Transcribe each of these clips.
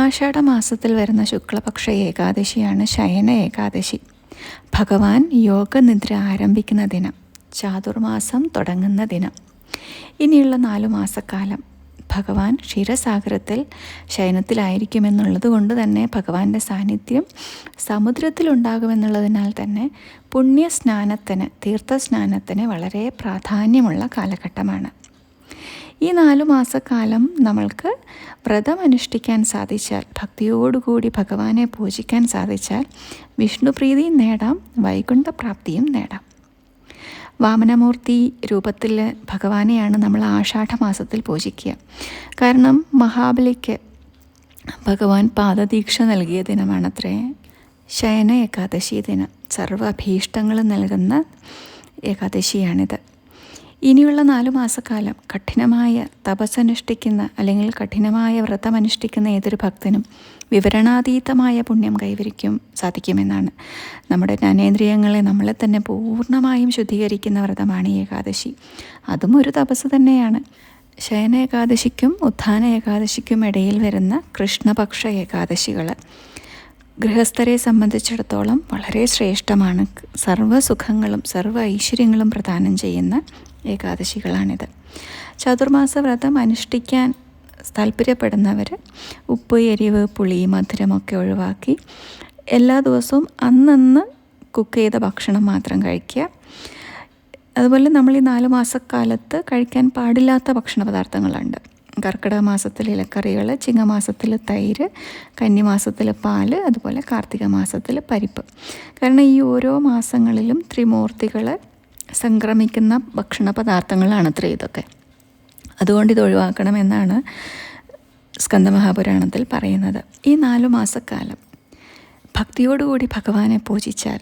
ആഷാഢമാസത്തിൽ വരുന്ന ശുക്ലപക്ഷ ഏകാദശിയാണ് ശയന ഏകാദശി. ഭഗവാൻ യോഗനിദ്ര ആരംഭിക്കുന്ന ദിനം ചാതുർമാസം തുടങ്ങുന്ന ദിനം. ഇനിയുള്ള നാലു മാസക്കാലം ഭഗവാൻ ക്ഷീരസാഗരത്തിൽ ശയനത്തിലായിരിക്കുമെന്നുള്ളത് കൊണ്ട് തന്നെ ഭഗവാന്റെ സാന്നിധ്യം സമുദ്രത്തിലുണ്ടാകുമെന്നുള്ളതിനാൽ തന്നെ പുണ്യസ്നാനത്തിന് തീർത്ഥസ്നാനത്തിന് വളരെ പ്രാധാന്യമുള്ള കാലഘട്ടമാണ്. ഈ നാലു മാസക്കാലം നമ്മൾക്ക് വ്രതം അനുഷ്ഠിക്കാൻ സാധിച്ചാൽ ഭക്തിയോടുകൂടി ഭഗവാനെ പൂജിക്കാൻ സാധിച്ചാൽ വിഷ്ണുപ്രീതിയും നേടാം വൈകുണ്ഠപ്രാപ്തിയും നേടാം. വാമനമൂർത്തി രൂപത്തിൽ ഭഗവാനെയാണ് നമ്മൾ ആഷാഢമാസത്തിൽ പൂജിക്കുക. കാരണം മഹാബലിക്ക് ഭഗവാൻ പാദദീക്ഷ നൽകിയ ദിനമാണത്രേ ശയന ഏകാദശി ദിനം. അഭീഷ്ടങ്ങളും നൽകുന്ന ഏകാദശിയാണിത്. ഇനിയുള്ള നാലു മാസക്കാലം കഠിനമായ തപസ്സനുഷ്ഠിക്കുന്ന അല്ലെങ്കിൽ കഠിനമായ വ്രതം അനുഷ്ഠിക്കുന്ന ഏതൊരു ഭക്തനും വിവരണാതീതമായ പുണ്യം കൈവരിക്കും സാധിക്കുമെന്നാണ്. നമ്മുടെ ജ്ഞാനേന്ദ്രിയങ്ങളെ നമ്മളെ തന്നെ പൂർണമായും ശുദ്ധീകരിക്കുന്ന വ്രതമാണ് ഏകാദശി. അതും ഒരു തപസ് തന്നെയാണ്. ശയന ഏകാദശിക്കും ഉത്ഥാന ഏകാദശിക്കും ഇടയിൽ വരുന്ന കൃഷ്ണപക്ഷ ഏകാദശികൾ ഗൃഹസ്ഥരെ സംബന്ധിച്ചിടത്തോളം വളരെ ശ്രേഷ്ഠമാണ്. സർവ സുഖങ്ങളും സർവ ഐശ്വര്യങ്ങളും പ്രദാനം ചെയ്യുന്ന ഏകാദശികളാണിത്. ചതുർമാസ വ്രതം അനുഷ്ഠിക്കാൻ താല്പര്യപ്പെടുന്നവർ ഉപ്പ് എരിവ് പുളി മധുരമൊക്കെ ഒഴിവാക്കി എല്ലാ ദിവസവും അന്നന്ന് കുക്ക് ചെയ്ത ഭക്ഷണം മാത്രം കഴിക്കുക. അതുപോലെ നമ്മൾ ഈ നാല് മാസക്കാലത്ത് കഴിക്കാൻ പാടില്ലാത്ത ഭക്ഷണ പദാർത്ഥങ്ങളുണ്ട് കർക്കിടക മാസത്തിൽ ഇലക്കറികൾ ചിങ്ങമാസത്തിൽ തൈര് കന്നിമാസത്തിൽ പാൽ അതുപോലെ കാർത്തിക മാസത്തിൽ പരിപ്പ്. കാരണം ഈ ഓരോ മാസങ്ങളിലും ത്രിമൂർത്തികൾ സംക്രമിക്കുന്ന ഭക്ഷണ പദാർത്ഥങ്ങളാണ് അത്ര ഇതൊക്കെ. അതുകൊണ്ട് ഇത് ഒഴിവാക്കണമെന്നാണ് സ്കന്ദമഹാപുരാണത്തിൽ പറയുന്നത്. ഈ നാലു മാസക്കാലം ഭക്തിയോടുകൂടി ഭഗവാനെ പൂജിച്ചാൽ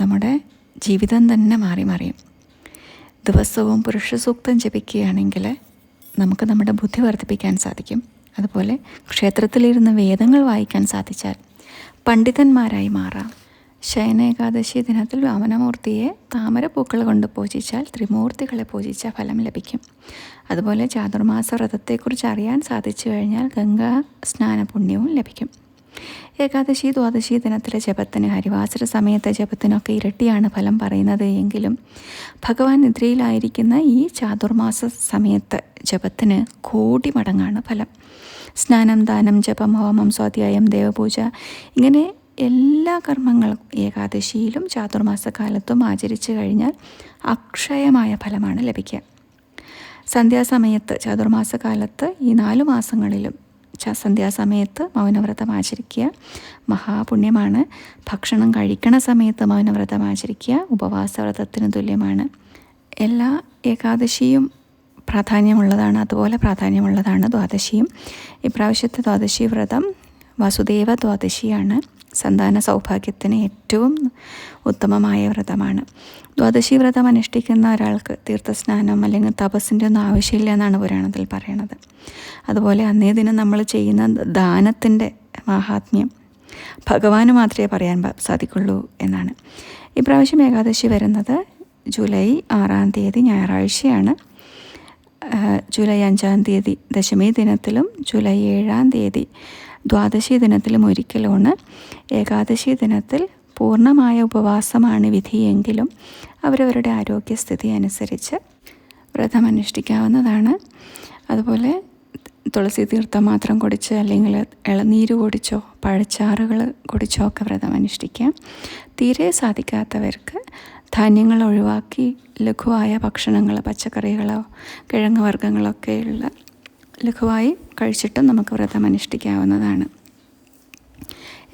നമ്മുടെ ജീവിതം തന്നെ മാറി മറിയും. ദിവസവും പുരുഷസൂക്തം ജപിക്കുകയാണെങ്കിൽ നമുക്ക് നമ്മുടെ ബുദ്ധി വർദ്ധിപ്പിക്കാൻ സാധിക്കും. അതുപോലെ ക്ഷേത്രത്തിലിരുന്ന് വേദങ്ങൾ വായിക്കാൻ സാധിച്ചാൽ പണ്ഡിതന്മാരായി മാറാം. ശയനേകാദശി ദിനത്തിൽ വാമനമൂർത്തിയെ താമരപ്പൂക്കൾ കൊണ്ട് പൂജിച്ചാൽ ത്രിമൂർത്തികളെ പൂജിച്ച ഫലം ലഭിക്കും. അതുപോലെ ചാതുർമാസ വ്രതത്തെക്കുറിച്ച് അറിയാൻ സാധിച്ചു കഴിഞ്ഞാൽ ഗംഗാ സ്നാന പുണ്യവും ലഭിക്കും. ഏകാദശി ദ്വാദശി ദിനത്തിലെ ജപത്തിന് ഹരിവാസര സമയത്തെ ജപത്തിനൊക്കെ ഇരട്ടിയാണ് ഫലം പറയുന്നത് എങ്കിലും ഭഗവാൻ നിദ്രയിലായിരിക്കുന്ന ഈ ചാതുർമാസ സമയത്ത് ജപത്തിന് കോടി മടങ്ങാണ് ഫലം. സ്നാനം ദാനം ജപം ഹോമം സ്വാധ്യായം ദേവപൂജ ഇങ്ങനെ എല്ലാ കർമ്മങ്ങളും ഏകാദശിയിലും ചാതുർമാസക്കാലത്തും ആചരിച്ചു കഴിഞ്ഞാൽ അക്ഷയമായ ഫലമാണ് ലഭിക്കുക. സന്ധ്യാസമയത്ത് ചാതുർമാസകാലത്ത് ഈ നാലു മാസങ്ങളിലും സന്ധ്യാസമയത്ത് മൗനവ്രതം ആചരിക്കുക. മഹാപുണ്യമാണ്. ഭക്ഷണം കഴിക്കണ സമയത്ത് മൗനവ്രതം ആചരിക്കുക. ഉപവാസവ്രതത്തിന് തുല്യമാണ്. എല്ലാ ഏകാദശിയും പ്രാധാന്യമുള്ളതാണ്. അതുപോലെ പ്രാധാന്യമുള്ളതാണ് ദ്വാദശിയും. ഇപ്രാവശ്യത്തെ ദ്വാദശി വ്രതം വസുദേവ ദ്വാദശിയാണ്. സന്താന സൗഭാഗ്യത്തിന് ഏറ്റവും ഉത്തമമായ വ്രതമാണ്. ദ്വാദശി വ്രതം അനുഷ്ഠിക്കുന്ന ഒരാൾക്ക് തീർത്ഥസ്നാനം അല്ലെങ്കിൽ തപസ്സിന്റെ ഒന്നും ആവശ്യമില്ല എന്നാണ് പുരാണത്തിൽ പറയണത്. അതുപോലെ അന്നേ ദിനം നമ്മൾ ചെയ്യുന്ന ദാനത്തിന്റെ മാഹാത്മ്യം ഭഗവാന് മാത്രമേ പറയാൻ സാധിക്കുള്ളൂ എന്നാണ്. ഇപ്രാവശ്യം ഏകാദശി വരുന്നത് ജൂലൈ ആറാം തീയതി ഞായറാഴ്ചയാണ്. ജൂലൈ അഞ്ചാം തീയതി ദശമി ദിനത്തിലും ജൂലൈ ഏഴാം തീയതി ദ്വാദശി ദിനത്തിലും ഒരിക്കലുമാണ്. ഏകാദശി ദിനത്തിൽ പൂർണമായ ഉപവാസമാണ് വിധിയെങ്കിലും അവരവരുടെ ആരോഗ്യസ്ഥിതി അനുസരിച്ച് വ്രതം അനുഷ്ഠിക്കാവുന്നതാണ്. അതുപോലെ തുളസി തീർത്ഥം മാത്രം കുടിച്ച് അല്ലെങ്കിൽ ഇളനീര് കുടിച്ചോ പഴച്ചാറുകൾ കുടിച്ചോ ഒക്കെ വ്രതം അനുഷ്ഠിക്കാം. തീരെ സാധിക്കാത്തവർക്ക് ധാന്യങ്ങൾ ഒഴിവാക്കി ലഘുവായ ഭക്ഷണങ്ങൾ പച്ചക്കറികളോ കിഴങ്ങ് വർഗങ്ങളൊക്കെയുള്ള ലഘുവായി കഴിച്ചിട്ടും നമുക്ക് വ്രതം അനുഷ്ഠിക്കാവുന്നതാണ്.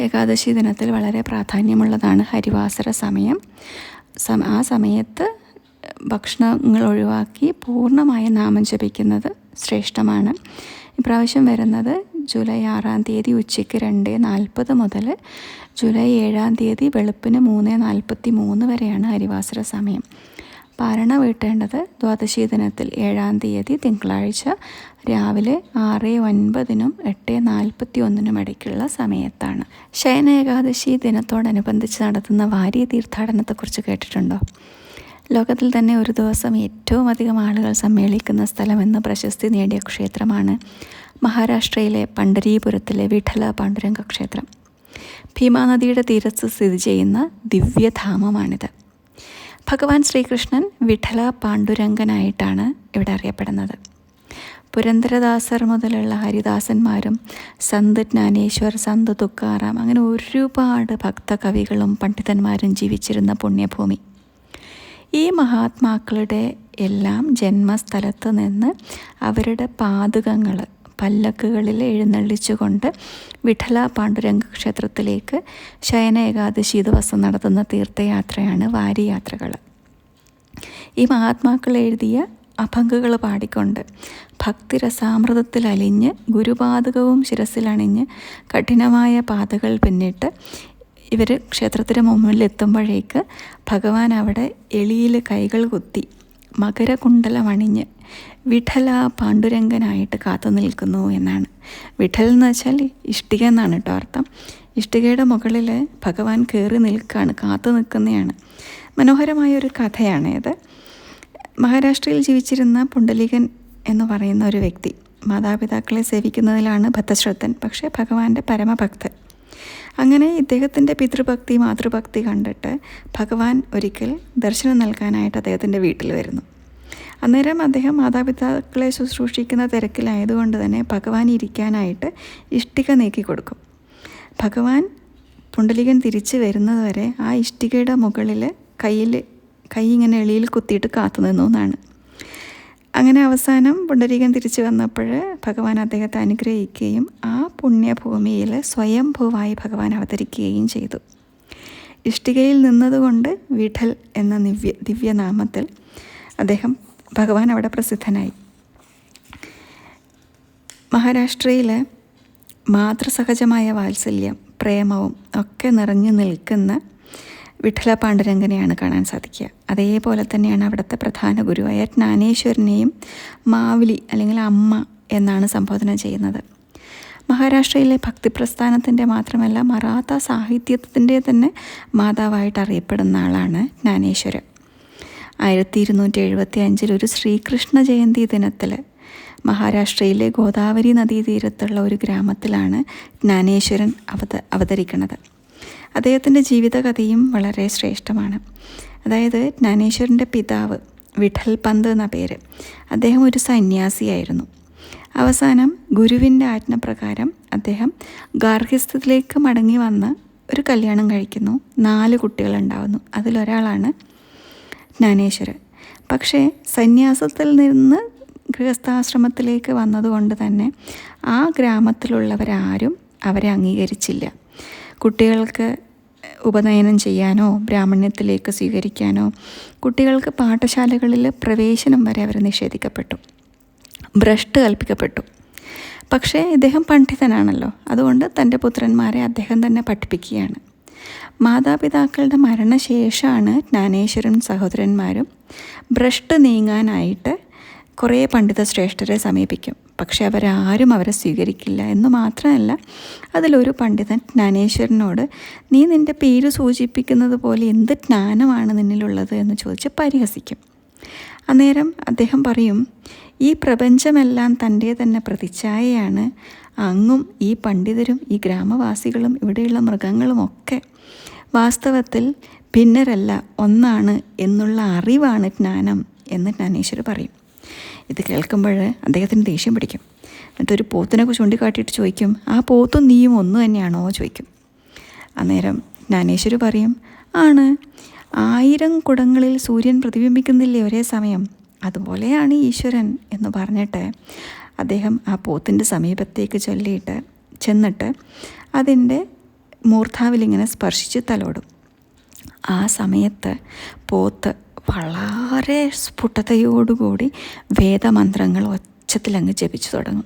ഏകാദശി ദിനത്തിൽ വളരെ പ്രാധാന്യമുള്ളതാണ് ഹരിവാസര സമയം. ആ സമയത്ത് ഭക്ഷണങ്ങൾ ഒഴിവാക്കി പൂർണമായി നാമം ജപിക്കുന്നത് ശ്രേഷ്ഠമാണ്. ഇപ്രാവശ്യം വരുന്നത് ജൂലൈ ആറാം തീയതി ഉച്ചയ്ക്ക് രണ്ട് നാൽപ്പത് മുതൽ ജൂലൈ ഏഴാം തീയതി വെളുപ്പിന് മൂന്ന് നാൽപ്പത്തി മൂന്ന് വരെയാണ് ഹരിവാസര സമയം. പാരണ വീട്ടേണ്ടത് ദ്വാദശി ദിനത്തിൽ ഏഴാം തീയതി തിങ്കളാഴ്ച രാവിലെ ആറ് ഒൻപതിനും എട്ട് നാൽപ്പത്തി ഒന്നിനും ഇടയ്ക്കുള്ള സമയത്താണ്. ശയന ഏകാദശി ദിനത്തോടനുബന്ധിച്ച് നടത്തുന്ന വാരി തീർത്ഥാടനത്തെക്കുറിച്ച് കേട്ടിട്ടുണ്ടോ? ലോകത്തിൽ തന്നെ ഒരു ദിവസം ഏറ്റവും അധികം ആളുകൾ സമ്മേളിക്കുന്ന സ്ഥലമെന്ന് പ്രശസ്തി നേടിയ ക്ഷേത്രമാണ് മഹാരാഷ്ട്രയിലെ പണ്ഡരീപുരത്തിലെ വിഠല പാണ്ഡുരംഗ ക്ഷേത്രം. ഭീമാനദിയുടെ തീരത്ത് സ്ഥിതി ചെയ്യുന്ന ദിവ്യധാമമാണിത്. ഭഗവാൻ ശ്രീകൃഷ്ണൻ വിഠല പാണ്ഡുരംഗനായിട്ടാണ് ഇവിടെ അറിയപ്പെടുന്നത്. പുരന്ദരദാസർ മുതലുള്ള ഹരിദാസന്മാരും സന്ത് ജ്ഞാനേശ്വർ സന്ത് തുക്കാറാം അങ്ങനെ ഒരുപാട് ഭക്തകവികളും പണ്ഡിതന്മാരും ജീവിച്ചിരുന്ന പുണ്യഭൂമി. ഈ മഹാത്മാക്കളുടെ എല്ലാം ജന്മസ്ഥലത്ത് നിന്ന് അവരുടെ പാതുകങ്ങൾ പല്ലക്കുകളിൽ എഴുന്നള്ളിച്ചുകൊണ്ട് വിഠല പാണ്ഡുരംഗ ക്ഷേത്രത്തിലേക്ക് ശയന ഏകാദശി ദിവസം നടത്തുന്ന തീർത്ഥയാത്രയാണ് വാരിയാത്രകൾ. ഈ മഹാത്മാക്കൾ എഴുതിയ അഭംഗുകൾ പാടിക്കൊണ്ട് ഭക്തിരസാമൃതത്തിൽ അലിഞ്ഞ് ഗുരുപാതകവും ശിരസിലണിഞ്ഞ് കഠിനമായ പാതകൾ പിന്നിട്ട് ഇവർ ക്ഷേത്രത്തിന് മുമ്പിലെത്തുമ്പോഴേക്ക് ഭഗവാൻ അവിടെ എളിയിൽ കൈകൾ കുത്തി മകരകുണ്ടലമണിഞ്ഞ് വിഠല പാണ്ഡുരംഗനായിട്ട് കാത്തു നിൽക്കുന്നു എന്നാണ്. വിഠൽ എന്ന് വെച്ചാൽ ഇഷ്ടിക എന്നാണ് കേട്ടോ അർത്ഥം. ഇഷ്ടികയുടെ മുകളിൽ ഭഗവാൻ കയറി നിൽക്കുകയാണ് കാത്തു നിൽക്കുന്നതാണ് മനോഹരമായൊരു കഥയാണ് ഇത്. മഹാരാഷ്ട്രയിൽ ജീവിച്ചിരുന്ന പുണ്ടലികൻ എന്ന് പറയുന്ന ഒരു വ്യക്തി മാതാപിതാക്കളെ സേവിക്കുന്നതിലാണ് ഭക്തശ്രദ്ധൻ. പക്ഷേ ഭഗവാന്റെ പരമഭക്തൻ അങ്ങനെ ഇദ്ദേഹത്തിന്റെ പിതൃഭക്തി മാതൃഭക്തി കണ്ടിട്ട് ഭഗവാൻ ഒരിക്കൽ ദർശനം നൽകാനായിട്ട് അദ്ദേഹത്തിന്റെ വീട്ടിൽ വരുന്നു. അന്നേരം അദ്ദേഹം മാതാപിതാക്കളെ ശുശ്രൂഷിക്കുന്ന തിരക്കിലായതുകൊണ്ട് തന്നെ ഭഗവാൻ ഇരിക്കാനായിട്ട് ഇഷ്ടിക നീക്കി കൊടുക്കും. ഭഗവാൻ പുണ്ടലികൻ തിരിച്ചു വരുന്നതുവരെ ആ ഇഷ്ടികയുടെ മുകളിൽ കയ്യിൽ കൈ ഇങ്ങനെ എളിയിൽ കുത്തിയിട്ട് കാത്തു നിന്നു എന്നാണ്. അങ്ങനെ അവസാനം പുണ്ടരീകൻ തിരിച്ചു വന്നപ്പോൾ ഭഗവാൻ അദ്ദേഹത്തെ അനുഗ്രഹിക്കുകയും ആ പുണ്യഭൂമിയിൽ സ്വയംഭൂവായി ഭഗവാൻ അവതരിക്കുകയും ചെയ്തു. ഇഷ്ടികയിൽ നിന്നതുകൊണ്ട് വിഠൽ എന്ന ദിവ്യ ദിവ്യനാമത്തിൽ അദ്ദേഹം ഭഗവാൻ അവിടെ പ്രസിദ്ധനായി. മഹാരാഷ്ട്രയിൽ മാതൃസഹജമായ വാത്സല്യം പ്രേമവും ഒക്കെ നിറഞ്ഞു നിൽക്കുന്ന വിഠല പാണ്ഡുരംഗനെയാണ് കാണാൻ സാധിക്കുക. അതേപോലെ തന്നെയാണ് അവിടുത്തെ പ്രധാന ഗുരുവായ ജ്ഞാനേശ്വരനെയും മാവിലി അല്ലെങ്കിൽ അമ്മ എന്നാണ് സംബോധന ചെയ്യുന്നത്. മഹാരാഷ്ട്രയിലെ ഭക്തിപ്രസ്ഥാനത്തിന്റെ മാത്രമല്ല മറാത്ത സാഹിത്യത്തിന്റെ തന്നെ മാതാവായിട്ട് അറിയപ്പെടുന്ന ആളാണ് ജ്ഞാനേശ്വരൻ. ആയിരത്തി ഇരുന്നൂറ്റി എഴുപത്തി അഞ്ചിൽ ഒരു ശ്രീകൃഷ്ണ ജയന്തി ദിനത്തിൽ മഹാരാഷ്ട്രയിലെ ഗോദാവരി നദീതീരത്തുള്ള ഒരു ഗ്രാമത്തിലാണ് ജ്ഞാനേശ്വരൻ അവത അവതരിക്കുന്നത്. അദ്ദേഹത്തിന്റെ ജീവിതകഥയും വളരെ ശ്രേഷ്ഠമാണ്. അതായത് ജ്ഞാനേശ്വരന്റെ പിതാവ് വിഠൽ പന്ത് എന്ന പേര്. അദ്ദേഹം ഒരു സന്യാസിയായിരുന്നു. അവസാനം ഗുരുവിന്റെ ആജ്ഞപ്രകാരം അദ്ദേഹം ഗാർഹ്യസ്ഥത്തിലേക്ക് മടങ്ങി വന്ന് ഒരു കല്യാണം കഴിക്കുന്നു. നാല് കുട്ടികളുണ്ടാവുന്നു. അതിലൊരാളാണ് ജ്ഞാനേശ്വരൻ. പക്ഷേ സന്യാസത്തിൽ നിന്ന് ഗൃഹസ്ഥാശ്രമത്തിലേക്ക് വന്നതുകൊണ്ട് തന്നെ ആ ഗ്രാമത്തിലുള്ളവരാരും അവരെ അംഗീകരിച്ചില്ല. കുട്ടികൾക്ക് ഉപനയനം ചെയ്യാനോ ബ്രാഹ്മണ്യത്തിലേക്ക് സ്വീകരിക്കാനോ കുട്ടികൾക്ക് പാഠശാലകളിൽ പ്രവേശനം വരെ അവർ നിഷേധിക്കപ്പെട്ടു. ഭ്രഷ്ട് കൽപ്പിക്കപ്പെട്ടു. പക്ഷേ ഇദ്ദേഹം പണ്ഡിതനാണല്ലോ. അതുകൊണ്ട് തന്റെ പുത്രന്മാരെ അദ്ദേഹം തന്നെ പഠിപ്പിക്കുകയാണ്. മാതാപിതാക്കളുടെ മരണശേഷമാണ് ജ്ഞാനേശ്വരൻ സഹോദരന്മാരും ഭ്രഷ്ട് നീങ്ങാനായിട്ട് കുറേ പണ്ഡിത ശ്രേഷ്ഠരെ സമീപിക്കും. പക്ഷെ അവരാരും അവരെ സ്വീകരിക്കില്ല എന്ന് മാത്രമല്ല അതിലൊരു പണ്ഡിതൻ ജ്ഞാനേശ്വരനോട് നീ നിന്റെ പേര് സൂചിപ്പിക്കുന്നത് പോലെ എന്ത് ജ്ഞാനമാണ് നിന്നിലുള്ളത്? എന്ന് ചോദിച്ച് പരിഹസിക്കും. അന്നേരം അദ്ദേഹം പറയും ഈ പ്രപഞ്ചമെല്ലാം തന്റെ തന്നെ പ്രതിച്ഛായയാണ്. അങ്ങും ഈ പണ്ഡിതരും ഈ ഗ്രാമവാസികളും ഇവിടെയുള്ള മൃഗങ്ങളുമൊക്കെ വാസ്തവത്തിൽ ഭിന്നരല്ല ഒന്നാണ് എന്നുള്ള അറിവാണ് ജ്ഞാനം എന്ന് ജ്ഞാനേശ്വർ പറയും. ഇത് കേൾക്കുമ്പോൾ അദ്ദേഹത്തിന് ദേഷ്യം പിടിക്കും. എന്നിട്ടൊരു പോത്തിനെ ചൂണ്ടിക്കാട്ടിയിട്ട് ചോദിക്കും ആ പോത്തും നീയും ഒന്ന് തന്നെയാണോ? ചോദിക്കും. അന്നേരം ജ്ഞാനേശ്വരി പറയും ആണ്. ആയിരം കുടങ്ങളിൽ സൂര്യൻ പ്രതിബിംബിക്കുന്നില്ലേ ഒരേ സമയം? അതുപോലെയാണ് ഈശ്വരൻ. എന്ന് പറഞ്ഞിട്ട് അദ്ദേഹം ആ പോത്തിന്റെ സമീപത്തേക്ക് ചൊല്ലിയിട്ട് ചെന്നിട്ട് അതിന്റെ മൂർധാവിലിങ്ങനെ സ്പർശിച്ച് തലോടും. ആ സമയത്ത് പോത്ത് വളരെ സ്ഫുടതയോടുകൂടി വേദമന്ത്രങ്ങൾ ഒച്ചത്തിലങ്ങ് ജപിച്ചു തുടങ്ങും.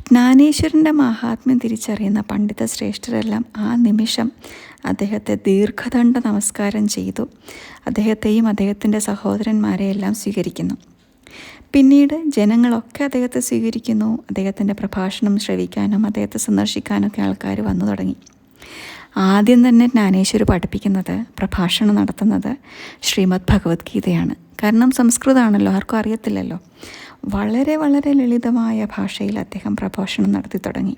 ജ്ഞാനേശ്വരന്റെ മഹാത്മ്യം തിരിച്ചറിയുന്ന പണ്ഡിത ശ്രേഷ്ഠരെല്ലാം ആ നിമിഷം അദ്ദേഹത്തെ ദീർഘദണ്ഡ നമസ്കാരം ചെയ്തു. അദ്ദേഹത്തെയും അദ്ദേഹത്തിന്റെ സഹോദരന്മാരെയെല്ലാം സ്വീകരിക്കുന്നു. പിന്നീട് ജനങ്ങളൊക്കെ അദ്ദേഹത്തെ സ്വീകരിക്കുന്നു. അദ്ദേഹത്തിന്റെ പ്രഭാഷണം ശ്രവിക്കാനും അദ്ദേഹത്തെ സന്ദർശിക്കാനൊക്കെ ആൾക്കാർ വന്നു തുടങ്ങി. ആദ്യം തന്നെ ജ്ഞാനേശ്വർ പഠിപ്പിക്കുന്നത് പ്രഭാഷണം നടത്തുന്നത് ശ്രീമദ് ഭഗവത്ഗീതയാണ്. കാരണം സംസ്കൃതമാണല്ലോ ആർക്കും അറിയത്തില്ലല്ലോ. വളരെ വളരെ ലളിതമായ ഭാഷയിൽ അദ്ദേഹം പ്രഭാഷണം നടത്തി തുടങ്ങി.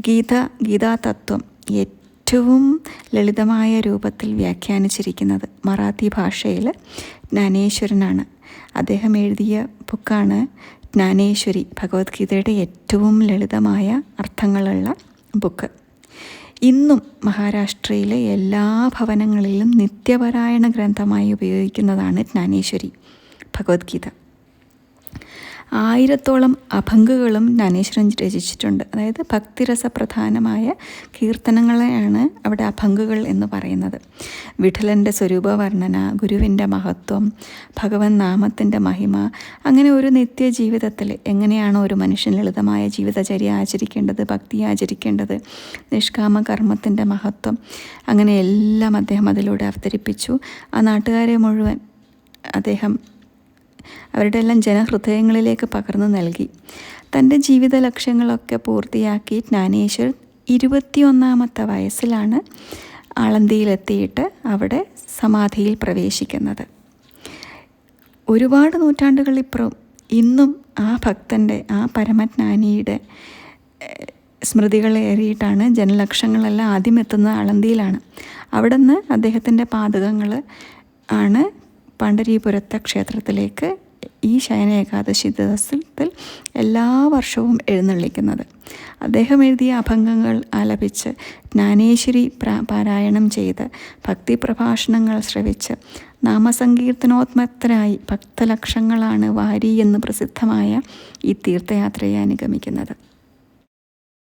ഗീത ഗീതാതത്വം ഏറ്റവും ലളിതമായ രൂപത്തിൽ വ്യാഖ്യാനിച്ചിരിക്കുന്നത് മറാത്തി ഭാഷയിൽ ജ്ഞാനേശ്വരനാണ്. അദ്ദേഹം എഴുതിയ ബുക്കാണ് ജ്ഞാനേശ്വരി ഭഗവത്ഗീതയുടെ ഏറ്റവും ലളിതമായ അർത്ഥങ്ങളുള്ള ബുക്ക്. ഇന്നും മഹാരാഷ്ട്രയിലെ എല്ലാ ഭവനങ്ങളിലും നിത്യപരായണ ഗ്രന്ഥമായി ഉപയോഗിക്കുന്നതാണ് ജ്ഞാനേശ്വരി ഭഗവത്ഗീത. ആയിരത്തോളം അഭംഗുകളും ജ്ഞാനേശ്വരൻ രചിച്ചിട്ടുണ്ട്. അതായത് ഭക്തിരസപ്രധാനമായ കീർത്തനങ്ങളെയാണ് അവിടെ അഭംഗുകൾ എന്ന് പറയുന്നത്. വിഠലന്റെ സ്വരൂപവർണന ഗുരുവിന്റെ മഹത്വം ഭഗവൻ നാമത്തിന്റെ മഹിമ അങ്ങനെ ഒരു നിത്യ ജീവിതത്തിൽ എങ്ങനെയാണോ ഒരു മനുഷ്യൻ ലളിതമായ ജീവിതചര്യ ആചരിക്കേണ്ടത് ഭക്തി ആചരിക്കേണ്ടത് നിഷ്കാമ കർമ്മത്തിന്റെ മഹത്വം അങ്ങനെ എല്ലാം അദ്ദേഹം അതിലൂടെ അവതരിപ്പിച്ചു. ആ നാട്ടുകാരെ മുഴുവൻ അദ്ദേഹം അവരുടെ എല്ലാം ജനഹൃദയങ്ങളിലേക്ക് പകർന്നു നൽകി. തന്റെ ജീവിത ലക്ഷ്യങ്ങളൊക്കെ പൂർത്തിയാക്കി ജ്ഞാനേശ്വർ ഇരുപത്തിയൊന്നാമത്തെ വയസ്സിലാണ് ആളന്തിയിലെത്തിയിട്ട് അവിടെ സമാധിയിൽ പ്രവേശിക്കുന്നത്. ഒരുപാട് നൂറ്റാണ്ടുകളിപ്പുറം ഇന്നും ആ ഭക്തന്റെ ആ പരമജ്ഞാനിയുടെ സ്മൃതികളേറിയിട്ടാണ് ജനലക്ഷങ്ങളെല്ലാം ആദ്യം എത്തുന്നത് ആളന്തിയിലാണ്. അവിടെ നിന്ന് അദ്ദേഹത്തിന്റെ പാതകങ്ങൾ ആണ് പണ്ഡരീപുരത്തെ ക്ഷേത്രത്തിലേക്ക് ഈ ശയന ഏകാദശി ദിവസത്തിൽ എല്ലാ വർഷവും എഴുന്നള്ളിക്കുന്നത്. അദ്ദേഹം എഴുതിയ അഭംഗങ്ങൾ ആലപിച്ച് ജ്ഞാനേശ്വരി പാരായണം ചെയ്ത് ഭക്തി പ്രഭാഷണങ്ങൾ ശ്രവിച്ച് നാമസങ്കീർത്തനോത്മത്തരായി ഭക്തലക്ഷങ്ങളാണ് വാരി എന്ന് പ്രസിദ്ധമായ ഈ തീർത്ഥയാത്രയെ അനുഗമിക്കുന്നത്.